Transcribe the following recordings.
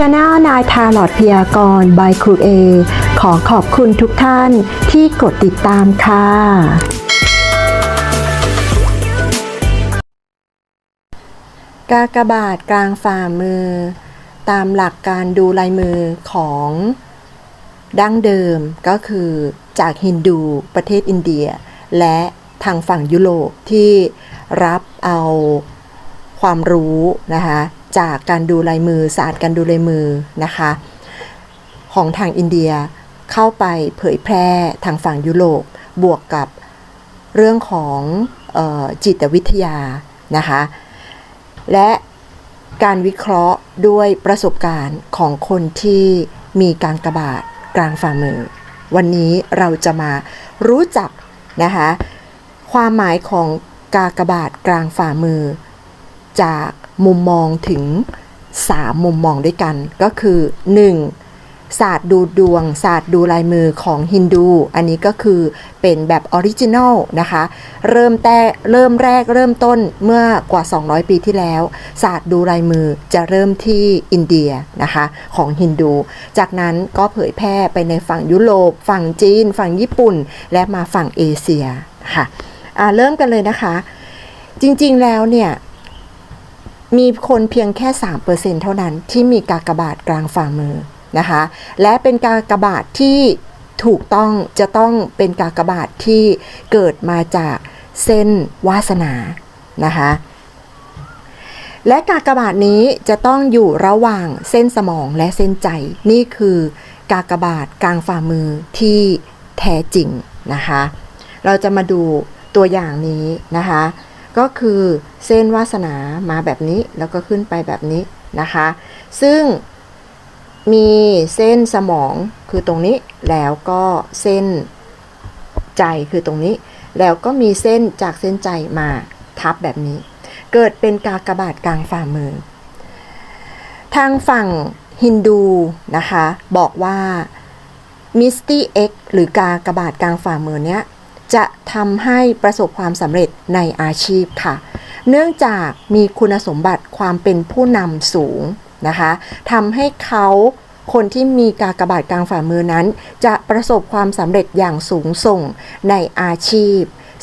Channel นายทาลอดพยากรณ์บายครูเอขอขอบคุณทุกท่านที่กดติดตามค่ะ กากบาทกลางฝ่ามือ ตามหลักการดูลายมือของดั้งเดิมก็คือจากฮินดูประเทศอินเดีย และทางฝั่งยุโรปที่รับเอาความรู้นะคะ จากการดูลายมือศาสตร์การดูลายมือนะคะ ของทางอินเดียเข้าไปเผยแพร่ทางฝั่งยุโรปบวกกับเรื่องของออจิตวิทยานะคะ และการวิเคราะห์ด้วยประสบการณ์ของคนที่มีการกระบาดกลางฝ่ามือ วันนี้เราจะมารู้จักนะคะความหมายของกากบาทกลางฝ่ามือ จาก มุมมองถึง 3 มุมมองด้วยกัน ก็คือ 1. ศาสตร์ดูดวง ศาสตร์ดูลายมือของฮินดู อันนี้ก็คือเป็นแบบออริจินอลนะคะ เริ่มแต่เริ่มแรกเริ่มต้นเมื่อกว่า 200 ปีที่แล้ว ศาสตร์ดูลายมือจะเริ่มที่อินเดียนะคะของฮินดู จากนั้นก็เผยแพร่ไปในฝั่งยุโรป ฝั่งจีน ฝั่งญี่ปุ่น และมาฝั่งเอเชียค่ะเริ่มกันเลยนะคะ จริงๆแล้วเนี่ย มีคนเพียงแค่ 3%เท่านั้นที่มีกากบาทกลางฝ่ามือนะคะ และเป็นกากบาทที่ถูกต้องจะต้องเป็นกากบาทที่เกิดมาจากเส้นวาสนานะคะและกากบาทนี้จะต้องอยู่ระหว่างเส้นสมองและเส้นใจ นี่คือกากบาทกลางฝ่ามือที่แท้จริงนะคะ เราจะมาดูตัวอย่างนี้นะคะ ก็คือเส้นวาสนามาแบบนี้แล้วก็ขึ้นไปแบบนี้นะคะ ซึ่งมีเส้นสมองคือตรงนี้แล้วก็เส้นใจคือตรงนี้ แล้วก็มีเส้นจากเส้นใจมาทับแบบนี้ เกิดเป็นกากบาทกลางฝ่ามือ ทางฝั่งฮินดูนะคะ บอกว่ามิสตี้เอ็กหรือกากบาทกลางฝ่ามือเนี้ย จะทำให้ประสบความสำเร็จในอาชีพค่ะ เนื่องจากมีคุณสมบัติความเป็นผู้นำสูงนะคะทำให้เขาคนที่มีกากบาทกลางฝ่ามือนั้น จะประสบความสำเร็จอย่างสูงส่งในอาชีพ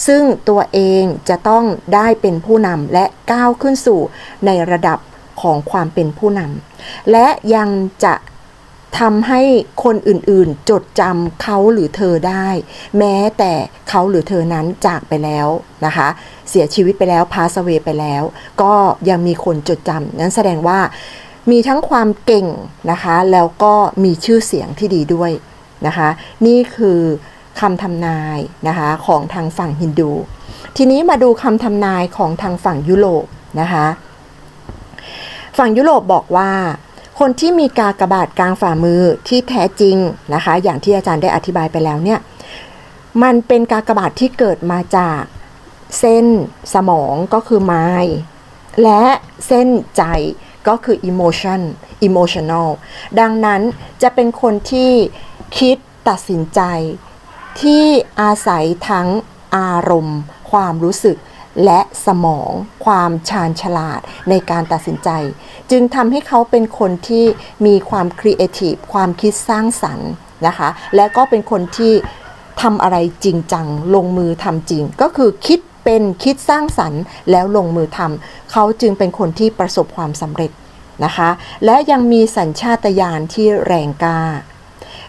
ซึ่งตัวเองจะต้องได้เป็นผู้นำและก้าวขึ้นสู่ในระดับของความเป็นผู้นำและยังจะ ทำให้คนอื่นๆ จดจำเขาหรือเธอได้ แม้แต่เขาหรือเธอนั้นจากไปแล้วนะคะ เสียชีวิตไปแล้วพาสเวไปแล้ว ก็ยังมีคนจดจำนั้นแสดงว่ามีทั้งความเก่งนะคะ แล้วก็มีชื่อเสียงที่ดีด้วยนะคะ นี่คือคำทำนายนะคะของทางฝั่งฮินดู ทีนี้มาดูคำทำนายของทางฝั่งยุโรปนะคะ ฝั่งยุโรปบอกว่า คนที่มีกากบาทกลางฝ่ามือที่แท้จริงนะคะ อย่างที่อาจารย์ได้อธิบายไปแล้วเนี่ย มันเป็นกากบาทที่เกิดมาจากเส้นสมองก็คือ mind และเส้นใจก็คือ emotion emotional ดังนั้นจะเป็นคนที่คิดตัดสินใจที่อาศัยทั้งอารมณ์ ความรู้สึก และสมองความชาญฉลาดในการตัดสินใจ จึงทำให้เขาเป็นคนที่มีความครีเอทีฟความคิดสร้างสรรค์นะคะ และก็เป็นคนที่ทำอะไรจริงจัง ลงมือทำจริง ก็คือคิดเป็นคิดสร้างสรรค์ แล้วลงมือทำเขาจึงเป็นคนที่ประสบความสำเร็จนะคะ และยังมีสัญชาตญาณที่แรงกล้า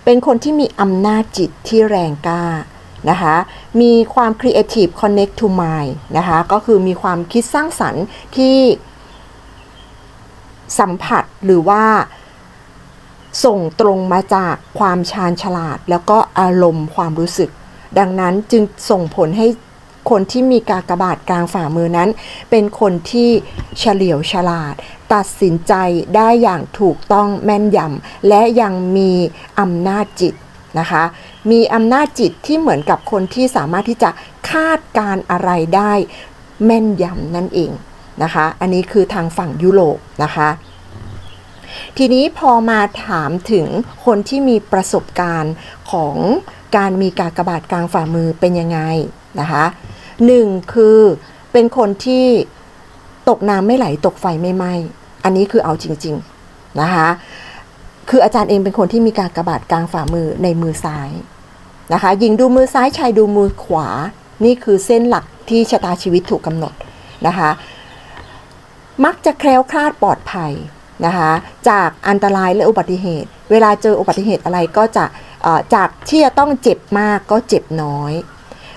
เป็นคนที่มีอำนาจจิตที่แรงกล้า นะคะมีความ creative connect to mind นะคะก็คือมีความคิดสร้างสรรค์ที่สัมผัสหรือว่าส่งตรงมาจากความชาญฉลาด แล้วก็อารมณ์ความรู้สึก ดังนั้นจึงส่งผลให้คนที่มีกากบาทกลางฝ่ามือนั้น เป็นคนที่เฉลียวฉลาด ตัดสินใจได้อย่างถูกต้องแม่นยำและยังมีอำนาจจิต นะคะ มีอำนาจจิตที่เหมือนกับคนที่สามารถที่จะคาดการอะไรได้แม่นยำนั่นเองนะคะ อันนี้คือทางฝั่งยุโรปนะคะ ทีนี้พอมาถามถึงคนที่มีประสบการณ์ของการมีกากบาทกลางฝ่ามือเป็นยังไงนะคะหนึ่งคือเป็นคนที่ตกน้ำไม่ไหลตกไฟไม่ไหมอันนี้คือเอาจริง ๆ นะคะ คืออาจารย์เองเป็นคนที่มีการกระบาดกลางฝ่ามือในมือซ้ายนะคะหญิงดูมือซ้ายชายดูมือขวา นี่คือเส้นหลักที่ชะตาชีวิตถูกกำหนดนะคะมักจะแคล้วคลาดปลอดภัยนะคะจากอันตรายและอุบัติเหตุ เวลาเจออุบัติเหตุอะไรก็จะจากที่จะต้องเจ็บมากก็เจ็บน้อย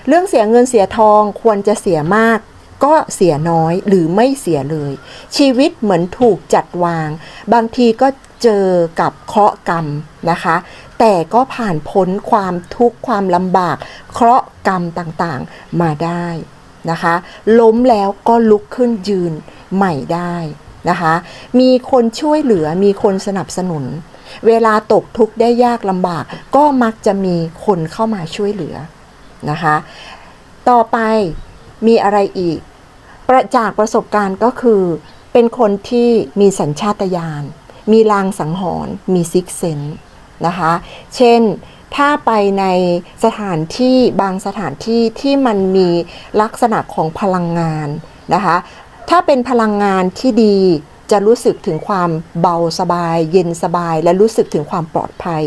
เรื่องเสียเงินเสียทองควรจะเสียมากก็เสียน้อยหรือไม่เสียเลย ชีวิตเหมือนถูกจัดวาง บางทีก็ เจอกับเคราะห์กรรมนะคะ แต่ก็ผ่านพ้นความทุกข์ความลำบาก เคราะห์กรรมต่างๆมาได้นะคะ ล้มแล้วก็ลุกขึ้นยืนใหม่ได้นะคะ มีคนช่วยเหลือมีคนสนับสนุน เวลาตกทุกข์ได้ยากลำบาก ก็มักจะมีคนเข้ามาช่วยเหลือนะคะ ต่อไปมีอะไรอีก ประจากประสบการณ์ก็คือเป็นคนที่มีสัญชาตญาณ มีลางสังหรณ์มีซิกเซนนะคะ เช่นถ้าไปในสถานที่บางสถานที่ที่มันมีลักษณะของพลังงานนะคะ ถ้าเป็นพลังงานที่ดีจะรู้สึกถึงความเบาสบาย เย็นสบายและรู้สึกถึงความปลอดภัย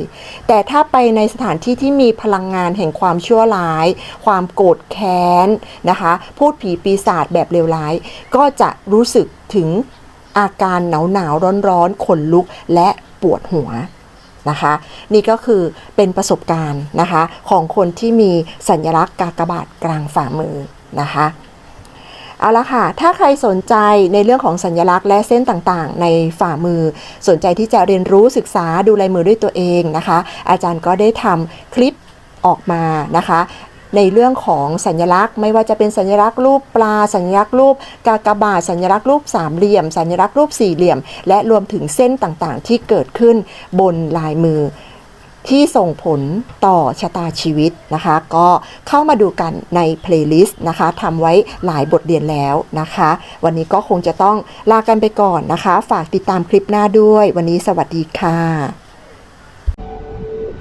แต่ถ้าไปในสถานที่ที่มีพลังงานแห่งความชั่วร้าย ความโกรธแค้นนะคะ พูดผีปีศาจแบบเลวร้าย ก็จะรู้สึกถึง อาการหนาวหนาวร้อนร้อนขนลุกและปวดหัวนะคะ นี่ก็คือเป็นประสบการณ์นะคะ ของคนที่มีสัญลักษณ์กากบาทกลางฝ่ามือนะคะเอาละค่ะ ถ้าใครสนใจในเรื่องของสัญลักษณ์และเส้นต่างๆ ในฝ่ามือ สนใจที่จะเรียนรู้ศึกษาดูลายมือด้วยตัวเองนะคะ อาจารย์ก็ได้ทำคลิปออกมานะคะ ในเรื่องของสัญลักษณ์ ไม่ว่าจะเป็นสัญลักษณ์รูปปลา สัญลักษณ์รูปกากบาทสัญลักษณ์รูปสามเหลี่ยม สัญลักษณ์รูปสี่เหลี่ยม และรวมถึงเส้นต่างๆ ที่เกิดขึ้นบนลายมือที่ส่งผลต่อชะตาชีวิตนะคะ ก็เข้ามาดูกันในเพลย์ลิสต์นะคะทำไว้หลายบทเรียนแล้วนะคะ วันนี้ก็คงจะต้องลากันไปก่อนนะคะ ฝากติดตามคลิปหน้าด้วย วันนี้สวัสดีค่ะ